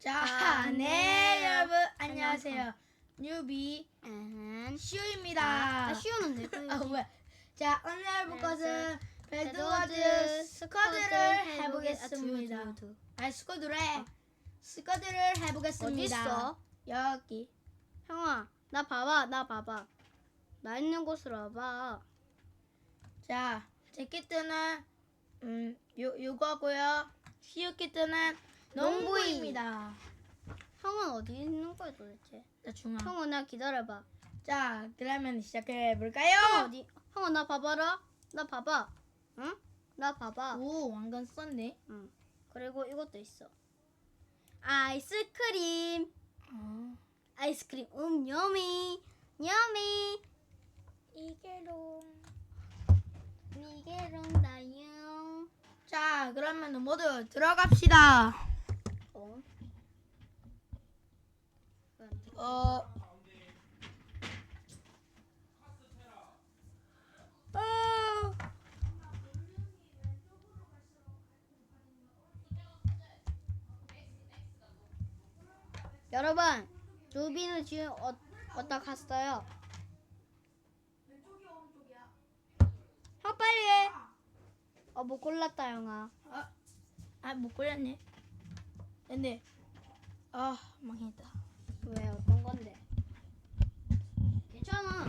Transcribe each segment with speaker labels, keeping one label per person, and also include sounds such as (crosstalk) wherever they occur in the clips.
Speaker 1: 자, 네 여러분 안녕하세요. 뉴비
Speaker 2: 음.
Speaker 1: 슈입니다.
Speaker 2: 아, 쉬우면 돼.
Speaker 1: 아 뭐야? 자 오늘 해볼
Speaker 2: 네,
Speaker 1: 것은 배드워즈
Speaker 2: 배드워즈
Speaker 1: 스쿼드를 해보겠습니다. 아 스쿼드를 해. 스쿼드를 해보겠습니다.
Speaker 2: 어딨어?
Speaker 1: 여기.
Speaker 2: 형아, 나 봐봐, 나 봐봐. 나 있는 곳으로 와봐.
Speaker 1: 자, 제 키트는 음, 요 요거고요. 시우 키트는 농구입니다.
Speaker 2: 형은 어디 있는 거야 도대체?
Speaker 1: 자, 중앙.
Speaker 2: 형아, 나 기다려봐.
Speaker 1: 자, 그러면 시작해 볼까요?
Speaker 2: 어디? 형아 나 봐봐라. 나 봐봐. 응? 나 봐봐.
Speaker 1: 오, 왕관 썼네.
Speaker 2: 응. 그리고 이것도 있어. 아이스크림.
Speaker 1: 어.
Speaker 2: 아이스크림. 음, 여미. 여미.
Speaker 1: 이게로.
Speaker 2: 미게롱다요.
Speaker 1: 자, 그러면 모두 들어갑시다.
Speaker 2: 어?
Speaker 1: 어. 어.
Speaker 2: 여러분, 루비는 지금 어, 어디다 갔어요? 형 빨리 해. 어, 뭐 골랐다, 형아.
Speaker 1: 아, 아, 못 걸렸네. 근데, 아, 망했다.
Speaker 2: 왜 어떤 건데? 괜찮아.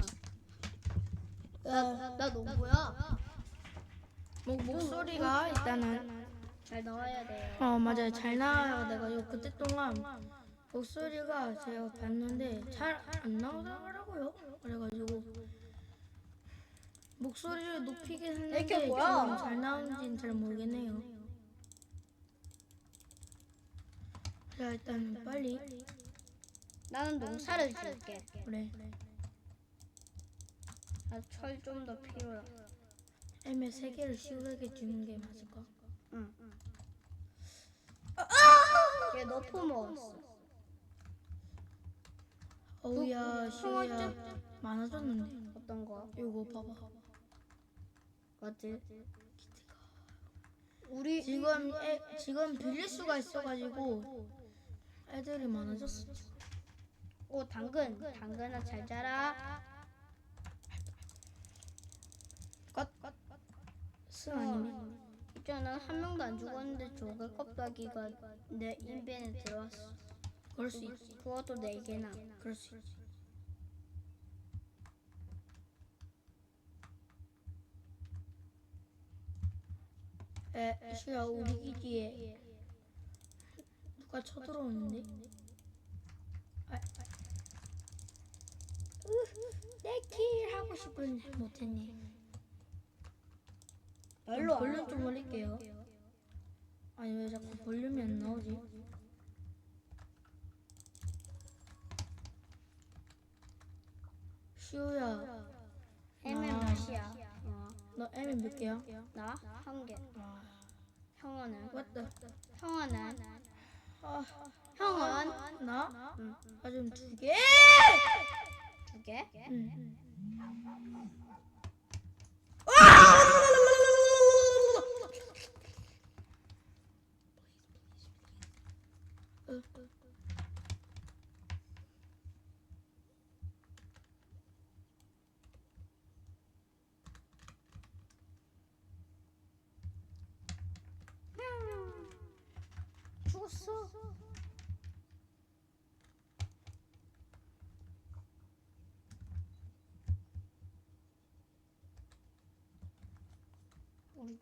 Speaker 2: 나, 나, 나 농구야.
Speaker 1: 목, 목소리가 일단은,
Speaker 2: 잘 나와야 돼요.
Speaker 1: 어, 맞아요. 잘 나와요. 내가 요 그때 동안 목소리가 제가 봤는데 잘 안 나오더라고요. 그래가지고, 목소리를 높이긴 했는데
Speaker 2: 이게
Speaker 1: 좀
Speaker 2: 뭐야?
Speaker 1: 잘 나오는지는 잘 모르겠네요. 자, 일단 빨리.
Speaker 2: 나는 농사를 지을게.
Speaker 1: 그래.
Speaker 2: 철좀 더 필요해.
Speaker 1: 애매 세 개를 시우에게 주는 게 맞을까?
Speaker 2: 응. 얘 너프 먹었어.
Speaker 1: 어우야,
Speaker 2: 그
Speaker 1: 시우야 많아졌는데.
Speaker 2: 어떤 거?
Speaker 1: 이거 봐봐.
Speaker 2: 맞지? 우리
Speaker 1: 지금 애, 지금 빌릴 수가 있어가지고 애들이 많아졌어.
Speaker 2: 오 당근 당근아 잘 자라.
Speaker 1: 컷. 스 아니네.
Speaker 2: 있잖아 한 명도 안 죽었는데 조개 껍데기가 내 인벤에 들어왔어.
Speaker 1: 그럴 수 있지.
Speaker 2: 그것도 네 개나.
Speaker 1: 그럴 수 있지. 에, 시야 우리 기지에 누가 쳐들어오는데? 아, (laughs) 내킬 하고 싶은데 못했네.
Speaker 2: 별로 안
Speaker 1: 볼륨 좀 올릴게요. 아니 왜 자꾸 볼륨이 안 나오지? 시우야, 아.
Speaker 2: 맛이야. 어.
Speaker 1: 너 M 몇 개야?
Speaker 2: 나 한 개.
Speaker 1: 아,
Speaker 2: 형아는. 형아는
Speaker 1: 아,
Speaker 2: 형은
Speaker 1: 나?
Speaker 2: 응.
Speaker 1: 아좀 두 개.
Speaker 2: 두 개.
Speaker 1: 응.
Speaker 2: 죽었어. 우리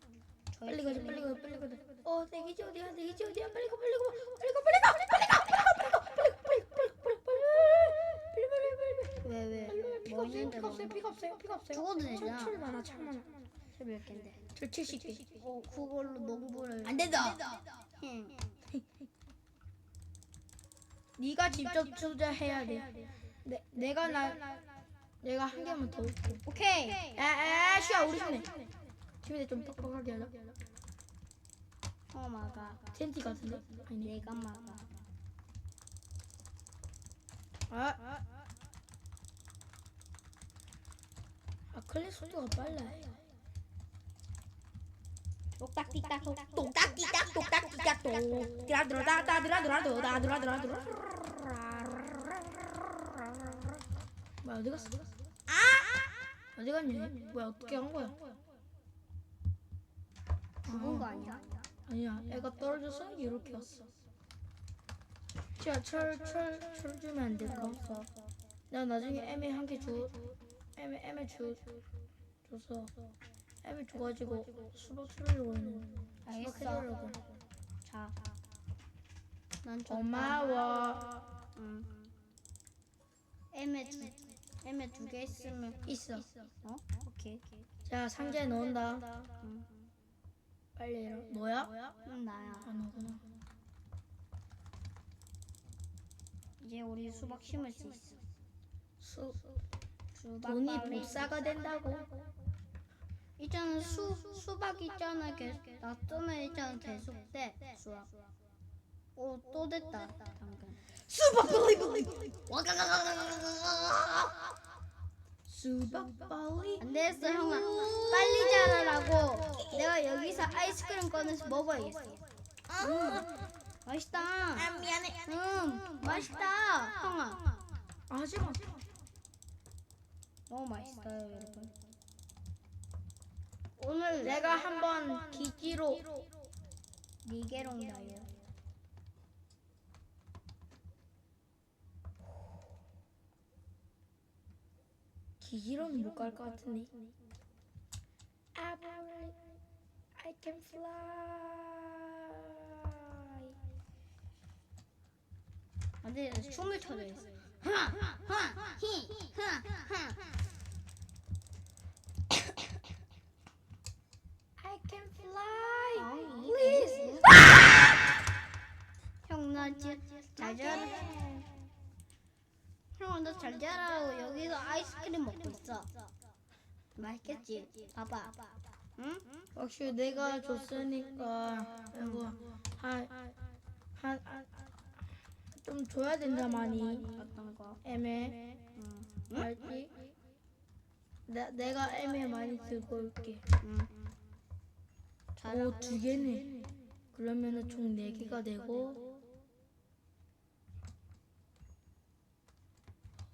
Speaker 1: 빨리 가자, 빨리 가, 빨리 가자. 어, 내 기지 어디야? 내 기지 어디야? 빨리 가, 빨리 가, 빨리 가, 빨리 가, 빨리 가, 빨리 가, 빨리 가, 빨리 가, 빨리 가, 빨리 가, 빨리 가, 빨리 가, 빨리 가, 빨리 가, 빨리 가.
Speaker 2: 왜 왜?
Speaker 1: 피가
Speaker 2: 뭐
Speaker 1: 없어요, 피가 없어요, 피가 없어요, 피가 없어요.
Speaker 2: 죽어도
Speaker 1: 철,
Speaker 2: 되잖아.
Speaker 1: 철 많아, 철 많아.
Speaker 2: 몇 개인데?
Speaker 1: 철 70개.
Speaker 2: 어 그걸로 농부를
Speaker 1: 안 된다.
Speaker 2: 응.
Speaker 1: 네가 직접 투자해야 돼. 내, 내가 나, 내가 한 개만 더 올게.
Speaker 2: 오케이.
Speaker 1: 아, 아, 쉬야, 우리 팀네. 팀에 좀 뻑뻑하게 하자.
Speaker 2: 어 막아.
Speaker 1: 텐티 같은데? 아니네.
Speaker 2: 내가 막아.
Speaker 1: 아, 아 클릭 속도가 빨라.
Speaker 2: 똑
Speaker 1: 드라드라다다드라드라드라드라드라드라 뭐야 어디 갔어? 아! 어디 갔니? 뭐야 어떻게 한 거야?
Speaker 2: 죽은 거 아니야?
Speaker 1: 아니야 애가 떨어져서 이렇게 왔어 철철철철 주면 안 될까? 나 나중에 애매 한개 주, 애매 애매 주, 줘서 애매 줘가지고 수박 키우려고 했는데 수박
Speaker 2: 알겠어.
Speaker 1: 키우려고.
Speaker 2: 자. 난 줬다.
Speaker 1: 고마워.
Speaker 2: 응. 애매 두, 애매 두개 있으면
Speaker 1: 있어.
Speaker 2: 어? 오케이.
Speaker 1: 자 상자에 넣는다.
Speaker 2: 응.
Speaker 1: 빨리 해라. 너야?
Speaker 2: 응 나야.
Speaker 1: 아 너구나.
Speaker 2: 이제 우리 수박 심을 수 있어.
Speaker 1: 수
Speaker 2: 수박
Speaker 1: 돈이. 복사가 된다고.
Speaker 2: 있잖아 수 수박 있잖아 계속 놔두면 있잖아 계속 돼 수박. 오또 됐다 당근.
Speaker 1: 수박 빨리 빨리. 수박 빨리.
Speaker 2: 안 되겠어 형아 빨리 자라라고 내가 여기서 아이스크림 꺼내서 먹어야겠어. 음 맛있다.
Speaker 1: 아 미안해.
Speaker 2: 음 맛있다 형아.
Speaker 1: 하지마.
Speaker 2: 너무 맛있어요 여러분. 오늘
Speaker 1: 내가 한번 기지로
Speaker 2: 니게롱 나요.
Speaker 1: 기지로는 못 갈 것 같은데. I, I can fly.
Speaker 2: 안돼 춤을 춰져 있어.
Speaker 1: I can fly.
Speaker 2: 아,
Speaker 1: Please.
Speaker 2: 형나 잘 자라. 형아 너잘 자라고 여기서 아이스크림 먹고 있어. 맛있겠지? 봐봐. 응?
Speaker 1: 역시 내가 줬으니까 이거 한한좀 줘야 된다 많이.
Speaker 2: 어떤 거?
Speaker 1: 애매
Speaker 2: 응.
Speaker 1: 알지? 내 내가 애매 많이 들고 올게.
Speaker 2: 응. 잘.
Speaker 1: 오두 개네. 그러면은 총 네 개가 되고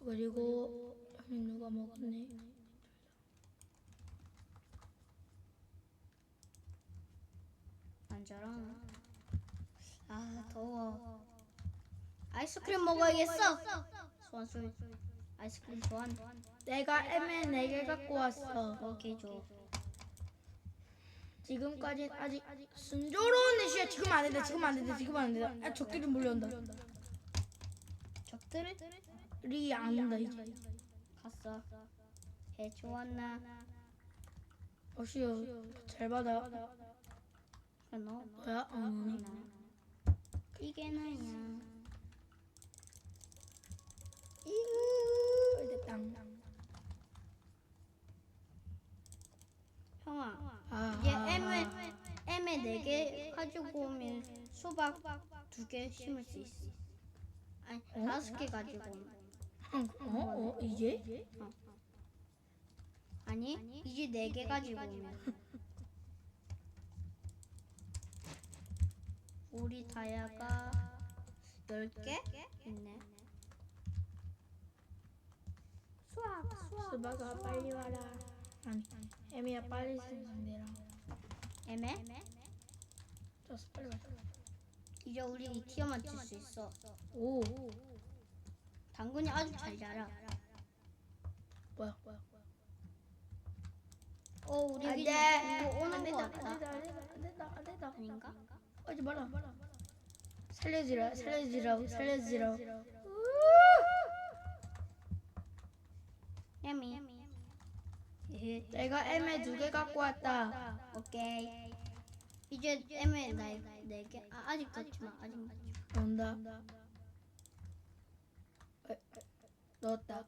Speaker 1: 그리고 누가 먹었네.
Speaker 2: 안 자라. 아 더워. 아이스크림 먹어야겠어. 소환술. 아이스크림 소환.
Speaker 1: 내가 애매 네개 갖고 왔어.
Speaker 2: 오케이 줘.
Speaker 1: 지금까지 아직 순조로운 내시야. 지금 안 된다. 지금 안 된다. 지금 안 된다. 아, 적들이 몰려온다.
Speaker 2: 적들이
Speaker 1: 안 온다 이제.
Speaker 2: 갔어. 해 좋았나?
Speaker 1: 어시요 잘 받아.
Speaker 2: 너
Speaker 1: 뭐야? 안 오네.
Speaker 2: 이게 나야.
Speaker 1: 이거 됐다.
Speaker 2: 형아.
Speaker 1: 아,
Speaker 2: 이제 애매 애매 네개 가지고 오면 수박 두 개 심을 수 있어. 아니 다섯 개 가지고 오면.
Speaker 1: 어? 어? 이제?
Speaker 2: 아니 이제 네 개 가지고 오면. (laughs) 우리 다야가 열 개 있네. 수학
Speaker 1: 수박아 빨리 와라. 아니, 애미야 빨리 생성되라.
Speaker 2: 애매?
Speaker 1: 자, 빨리 와.
Speaker 2: 이제 우리 티어만 칠수 있어.
Speaker 1: 오,
Speaker 2: 당근이 아주 잘 자라.
Speaker 1: 뭐야? 뭐야?
Speaker 2: 어 우리
Speaker 1: 안
Speaker 2: 기지
Speaker 1: 돼.
Speaker 2: 이거 오는 안거
Speaker 1: 된다,
Speaker 2: 같다.
Speaker 1: 안 된다, 안 된다, 안 된다, 안 된다.
Speaker 2: 아닌가?
Speaker 1: 하지 마라. 살려주라, 살려주라, 살려주라.
Speaker 2: 야미. 예.
Speaker 1: 내가 애매 두개 갖고 왔다.
Speaker 2: 오케이. 이제 애매 나네 개. 아 아직 넣지 마. 아직 넣지 마.
Speaker 1: 온다. 에, 넣었다.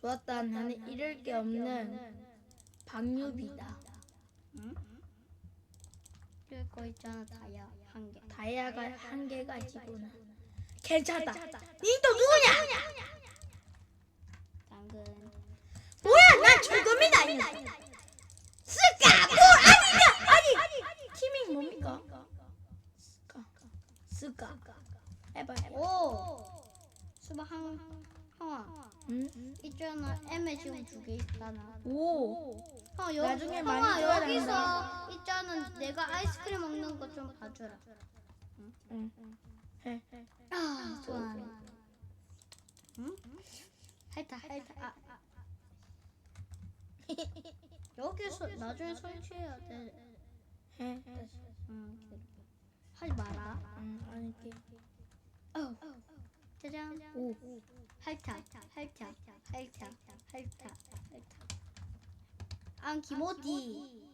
Speaker 1: 좋았다. 나는 잃을 게 없는 박유비다.
Speaker 2: 응? 이거 있잖아 다야 한 개.
Speaker 1: 다이아가 한 개 가지고는 괜찮다. 니또 누구냐?
Speaker 2: 당근.
Speaker 1: 뭐야? 난 죽음이다. 아니다. 스카 뭐 아니야 아니 팀밍 뭡니까? 스카 스카 해봐 해봐.
Speaker 2: 오 수박 한 형아
Speaker 1: 응?
Speaker 2: M에 지금 두 개 있잖아
Speaker 1: 오.
Speaker 2: 형 여기
Speaker 1: 나중에 많이
Speaker 2: 형아
Speaker 1: 줘야
Speaker 2: 여기서 있잖아 내가 아이스크림 먹는 거 좀 봐주라
Speaker 1: 응. 해.
Speaker 2: 아 좋아 응? 핥아 핥아 아, 아. 여기서 나중에 설치해야 돼
Speaker 1: 해.
Speaker 2: 응. 하지 마라
Speaker 1: 응 아니 게.
Speaker 2: 어. 짜잔
Speaker 1: 오.
Speaker 2: 핥아 핥아 핥아 핥아 핥아 안 기모디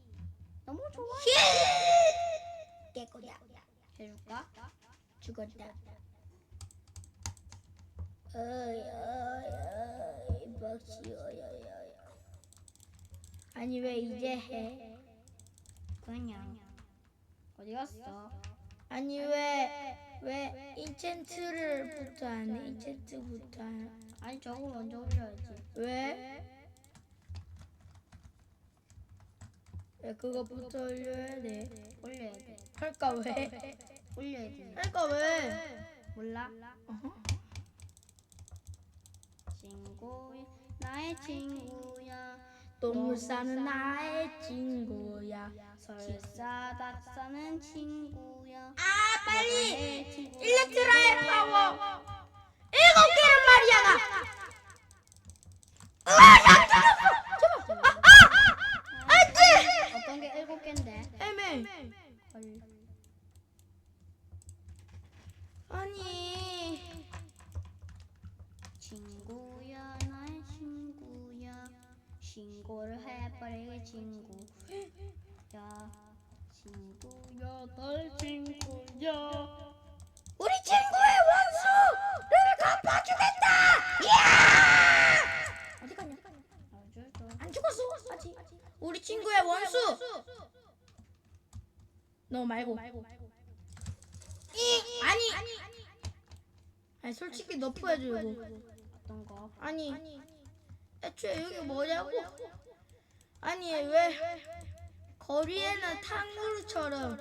Speaker 2: 너무 좋아
Speaker 1: 깨꼬야.
Speaker 2: 해줄까?
Speaker 1: 죽었다. 어이 어이 어이 박시 어이 어이 어이. 아니 왜 이제 해?
Speaker 2: 그냥 어디 갔어?
Speaker 1: 아니 왜 왜 인챈트를부터 안 해? 인챈트부터 안 해?
Speaker 2: 아니 저거 먼저 올려야지
Speaker 1: 왜? 왜 그거부터 올려야 돼?
Speaker 2: 올려야 돼
Speaker 1: 할까 왜?
Speaker 2: 올려야 돼
Speaker 1: 할까 왜?
Speaker 2: 몰라? 친구야 나의 친구야
Speaker 1: 똥을 싸는 나의 친구야.
Speaker 2: 설사다 싸는 친구야
Speaker 1: 아
Speaker 2: 친구.
Speaker 1: 일렉트라의 파워 일곱 개란 말이야 나.
Speaker 2: 어떤 게 일곱 개인데?
Speaker 1: 애매.
Speaker 2: 헐.
Speaker 1: 아니
Speaker 2: 친구야 나의 친구야 신고를 해버릴 친구 야 친구야 나의 친구야
Speaker 1: 우리 친구의 원수를 갚아주겠다. 이야! 어디 갔냐? 안 죽었어 아직. 우리 친구의 원수. 너 말고. 이 아니. 아니 솔직히 너 포해줘 이거.
Speaker 2: 어떤 거?
Speaker 1: 아니 애초에 여기 뭐냐고? 아니 왜 거리에는 탕후루처럼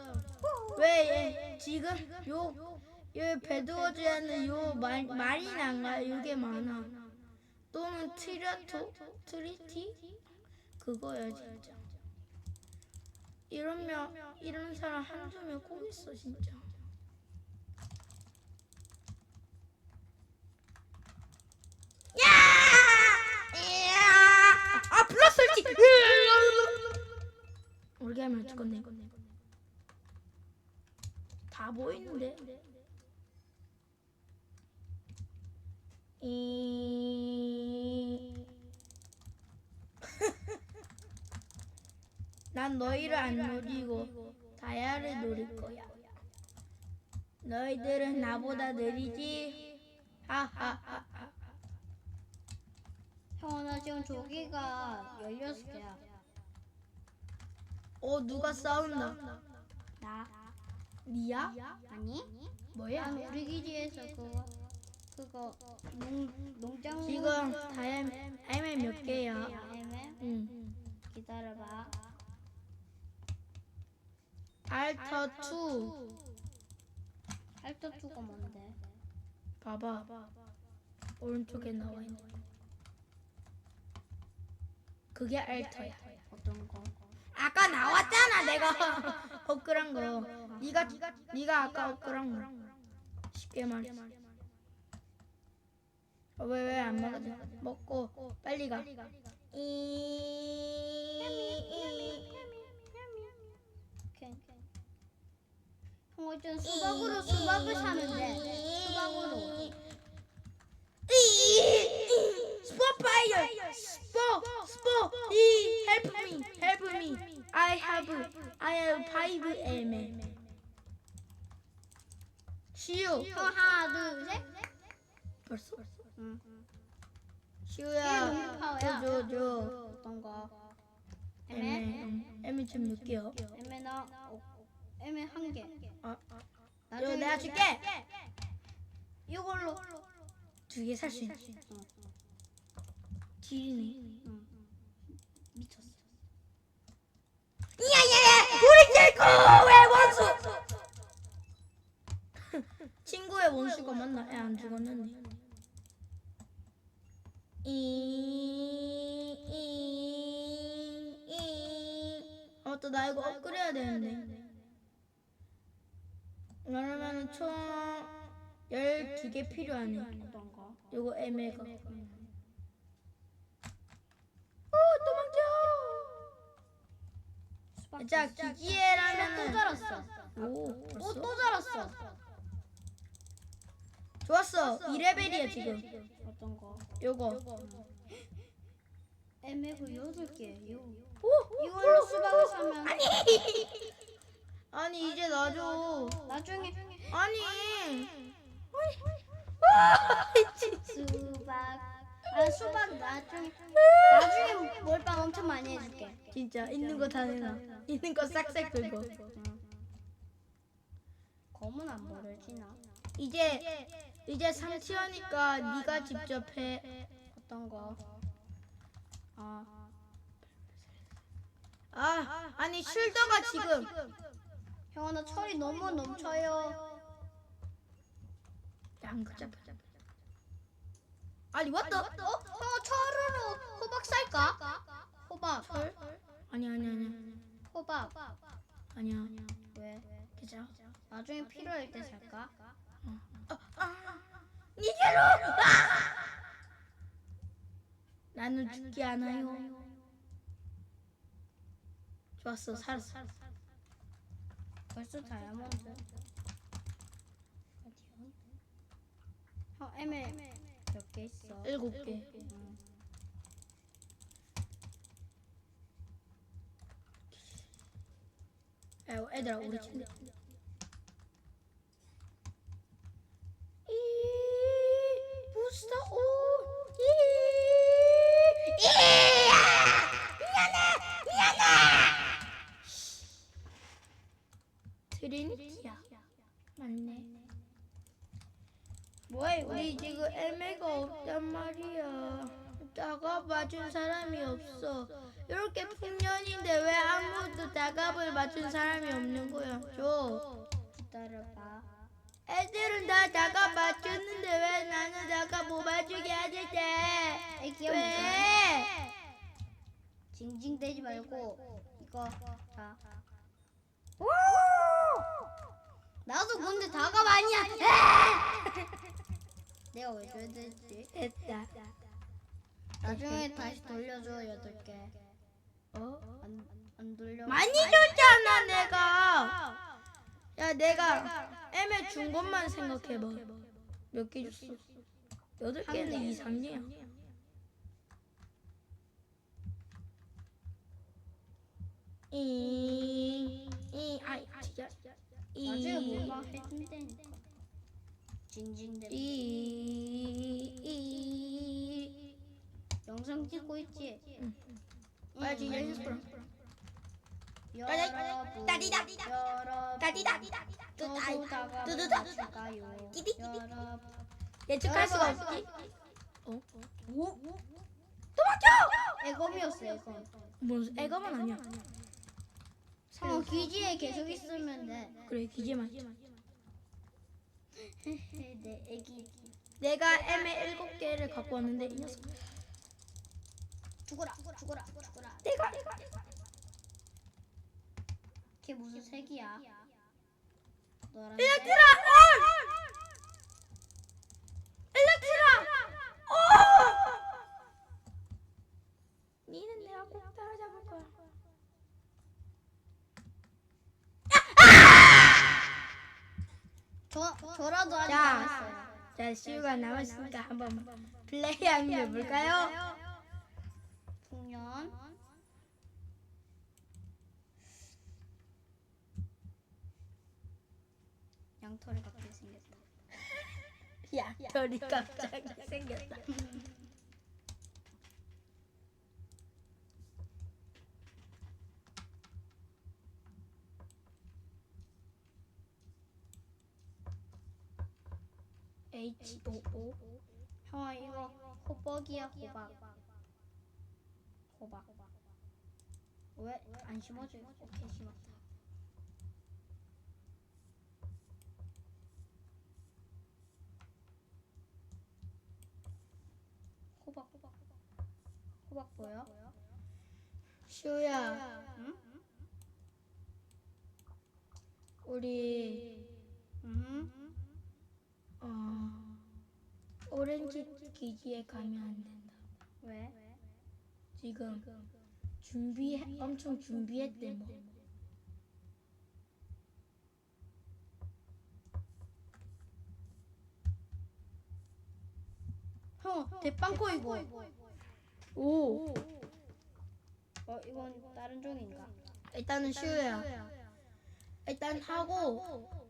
Speaker 1: 왜 얘, 지금 요, 요 배드워즈에는 요 말, 말이 난가 이게 많아. 또는 트리아토 트리티? 그거야 진짜 이러면 이런 사람 한두 명꼭 있어 진짜. 야! 우리 하면 죽었네. 다 보이는데. 이. (laughs) 난 너희를 안 노리고 다야를 노릴 거야. 너희들은 나보다 느리지. 하하하하.
Speaker 2: 형아 나 지금 조기가 16개야
Speaker 1: 어 누가 싸운다.
Speaker 2: 나
Speaker 1: 니야?
Speaker 2: 아니?
Speaker 1: 뭐야?
Speaker 2: 난 우리 기지에서 그거 그거 농 농장
Speaker 1: 지금 다이아 다이아 몇 개야?
Speaker 2: 애매
Speaker 1: 응.
Speaker 2: 기다려봐
Speaker 1: 알터 2.
Speaker 2: 알토 투가 뭔데?
Speaker 1: 봐봐. 오른쪽에 나와 있는 거. 그게 알터야.
Speaker 2: 어떤 거?
Speaker 1: 아까 나왔잖아 내가 (laughs) 헛그란 거. 네가 네가 아까 헛그란 거. 쉽게 말해. 왜왜 안 먹어? 먹고 빨리 가.
Speaker 2: 형아 좀 수박으로 수박을 돼 수박으로
Speaker 1: 스포파이어 스포 스포 이 help me help me. I have I have five M. 시우
Speaker 2: 형 하나 둘 셋.
Speaker 1: 벌써.
Speaker 2: 응.
Speaker 1: 시우야. 줘줘
Speaker 2: 어떤 거?
Speaker 1: M? M 몇 개요?
Speaker 2: 애매 나 어, 애매 한개.
Speaker 1: 아,
Speaker 2: 나중에
Speaker 1: 요 내가 줄게.
Speaker 2: 이걸로.
Speaker 1: 두 개 살 수 있어
Speaker 2: 응. 미쳤어.
Speaker 1: 야야야 우리 친구의 원수 (laughs) 친구의 원수가 맞나? 애안 죽었는데 어또 나 이거 업그레이야 되는데 그러면 총 12개 필요하네
Speaker 2: 어떤 거?
Speaker 1: 요거 애매가 오 도망쳐. 자
Speaker 2: 수박 또 자랐어.
Speaker 1: 오 벌써?
Speaker 2: 또또 자랐어.
Speaker 1: 좋았어. 2레벨이야 지금.
Speaker 2: 어떤 거?
Speaker 1: 요거.
Speaker 2: 애매고 여덟 개예요.
Speaker 1: 오
Speaker 2: 이걸로 수박을 사면 (laughs)
Speaker 1: 아니. 아니 이제 놔줘.
Speaker 2: 나중에.
Speaker 1: 아니.
Speaker 2: 수박 아 수박 나중에 나중에 몰빵 엄청 많이 해줄게.
Speaker 1: 진짜 있는 거 다 내놔 있는 거 싹싹
Speaker 2: 응. 검은 안 버려지나?
Speaker 1: 이제 이제 상치하니까 네가 직접 해
Speaker 2: 어떤 거? 아
Speaker 1: 아, 아니 쉴더가 지금
Speaker 2: 형아 나 철이 너무 넘쳐요.
Speaker 1: 양그 잡아 니 왔다
Speaker 2: 어? 형아 철으로 호박 살까? 호박.
Speaker 1: 철? 아니 아니 아니
Speaker 2: 호박.
Speaker 1: 아니야
Speaker 2: 왜?
Speaker 1: 괜찮아
Speaker 2: 나중에 필요할 때 살까?
Speaker 1: 니게로 아! 나는 죽지 않아요 좋았어 살았어
Speaker 2: 벌써 다이아몬드. 어디야? 형 애매 몇 개 있어?
Speaker 1: 일곱 개
Speaker 2: 응.
Speaker 1: 야, 애들아 우리 침대 이 부스터 오이 미안해 미안해 트리니티야 맞네 뭐야 우리 지금 애매가 없단 말이야 작업 맞춘 사람이 없어 이렇게 풍년인데 왜 아무도 작업을 맞춘 사람이 없는 거야 줘
Speaker 2: 기다려봐.
Speaker 1: 애들은 다 작업 맞췄는데 왜 나는 작업 못 맞추게 하는데
Speaker 2: 애기야 무슨
Speaker 1: 왜?
Speaker 2: 징징대지 말고 이거 자. 나도 근데 다가 아니야. (laughs) 내가 왜 줘야 되지?
Speaker 1: 됐다
Speaker 2: 나중에 다시 돌려줘 여덟 개.
Speaker 1: 어?
Speaker 2: 안, 안 돌려.
Speaker 1: 많이 줬잖아 내가 야 내가 애매 준 것만 생각해봐 몇 개 줬어? 여덟
Speaker 2: 한
Speaker 1: 개는
Speaker 2: 개.
Speaker 1: 이상이야 이, 이, 아이, 진짜.
Speaker 2: 나중에
Speaker 1: 이,
Speaker 2: 해준다니까. 징징대.
Speaker 1: 이, 이,
Speaker 2: 영상 찍고 있지.
Speaker 1: 응.
Speaker 2: 응,
Speaker 1: 아, 진짜
Speaker 2: 응.
Speaker 1: 했어.
Speaker 2: 여러분,
Speaker 1: 따디다.
Speaker 2: 여러분,
Speaker 1: 따디다.
Speaker 2: 저도. 추가요.
Speaker 1: 끼디, 끼디.
Speaker 2: 여러분,
Speaker 1: 예측할 수가. 없지. 어?
Speaker 2: 애검이었어 애검.
Speaker 1: 뭔 애가만 아니야.
Speaker 2: 어 기지에 계속 있으면 돼.
Speaker 1: 그래 기재만. (laughs)
Speaker 2: 내 애기
Speaker 1: 내가 M의 일곱 개를 갖고 왔는데 이 녀석.
Speaker 2: 죽어라 죽어라 죽어라.
Speaker 1: 내가
Speaker 2: 걔 무슨 색이야?
Speaker 1: 엘렉트라 온! 엘렉트라 오! 니는 내가 꼭 따라잡을 거야.
Speaker 2: 저 저라도 아직
Speaker 1: 자.
Speaker 2: 남았어요.
Speaker 1: 자 시우가 남았으니까 한번 플레이 한번 해볼까요?
Speaker 2: 풍년. 양털이 갑자기 생겼다. (laughs)
Speaker 1: 야, 별이 갑자기 생겼다. H O O
Speaker 2: 형아 이거 호박이야 호박. 호박. 왜 안 심어줘? 오케이 심었다. 호박 호박 호박 보여?
Speaker 1: 슈야,
Speaker 2: 응?
Speaker 1: 우리
Speaker 2: 응.
Speaker 1: 어 오렌지 기지에 가면 안 된다.
Speaker 2: 왜?
Speaker 1: 지금 준비 엄청 준비했대 뭐.
Speaker 2: 형 대빵코 이거.
Speaker 1: 오,
Speaker 2: 어 이건 다른 종인가?
Speaker 1: 일단은 슈야. 일단 하고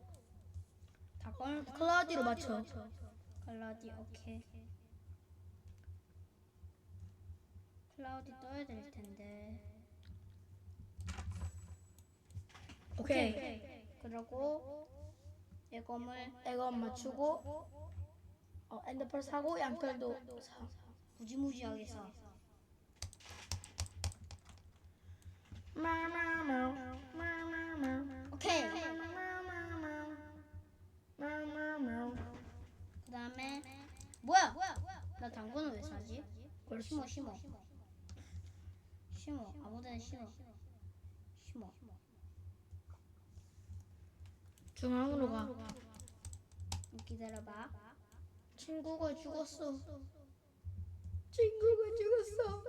Speaker 2: 닭걸
Speaker 1: 클라우디로 맞춰.
Speaker 2: 클라우디 오케이. 클라우디 떠야 될 텐데.
Speaker 1: 오케이.
Speaker 2: 그러고 예검을
Speaker 1: 이거 맞추고 어 엔더펄 사고 양털도 사.
Speaker 2: 무지무지하게 사.
Speaker 1: 마마마 마마마
Speaker 2: 오케이. 그다음에 뭐야? 나 당근은 왜 사지? 심어 심어. 심어 아무데나 심어. 심어.
Speaker 1: 중앙으로 가.
Speaker 2: 기다려봐.
Speaker 1: 친구가 죽었어. 친구가 죽었어.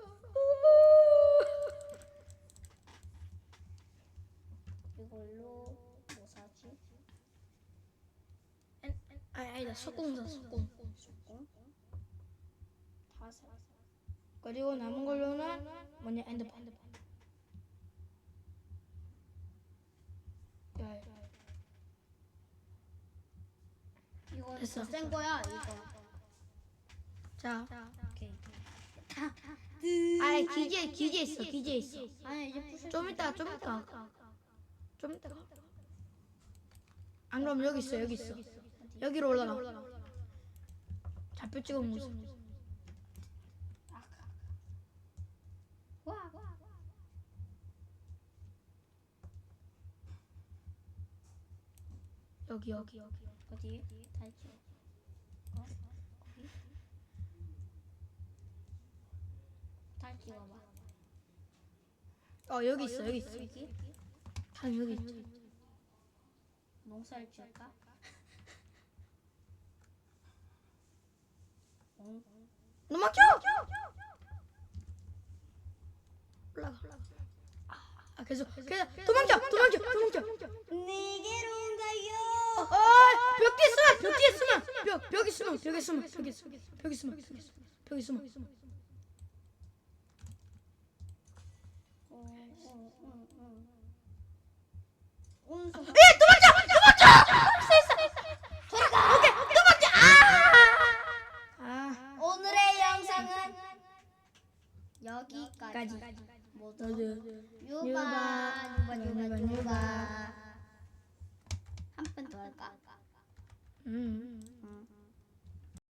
Speaker 2: 이걸로 뭐 사지?
Speaker 1: 아니 아니다 석궁사 석궁.
Speaker 2: 응? 다 사.
Speaker 1: 그리고 남은 걸로는 뭐냐 엔더펄. 야, 야.
Speaker 2: 이건
Speaker 1: 됐어.
Speaker 2: 더센 거야 이거.
Speaker 1: 자,
Speaker 2: 오케이.
Speaker 1: 아예 기지에 기지에 있어 기지에 있어.
Speaker 2: 아니 이제 부술.
Speaker 1: 좀 이따 좀 이따 가. 좀 이따 가. 안 그럼 여기 있어 여기 있어. 여기로 올라가. 좌표 찍어 모습.
Speaker 2: 와.
Speaker 1: 여기 여기 여기.
Speaker 2: 어디? 달지. 어? 거기? 달 찍어봐.
Speaker 1: 어 여기 있어 여기 있어. 당 여기 있어.
Speaker 2: 농사를 지을까? 응?
Speaker 1: 도망쳐! 올라가. 아 계속 계속 도망쳐 도망쳐 도망쳐.
Speaker 2: 내게로 온가요?
Speaker 1: 어, 벽 뒤에 숨어 벽 뒤에 숨어 벽 벽에 숨어 벽에 숨어 벽에 숨어 벽에 숨어 벽에 숨어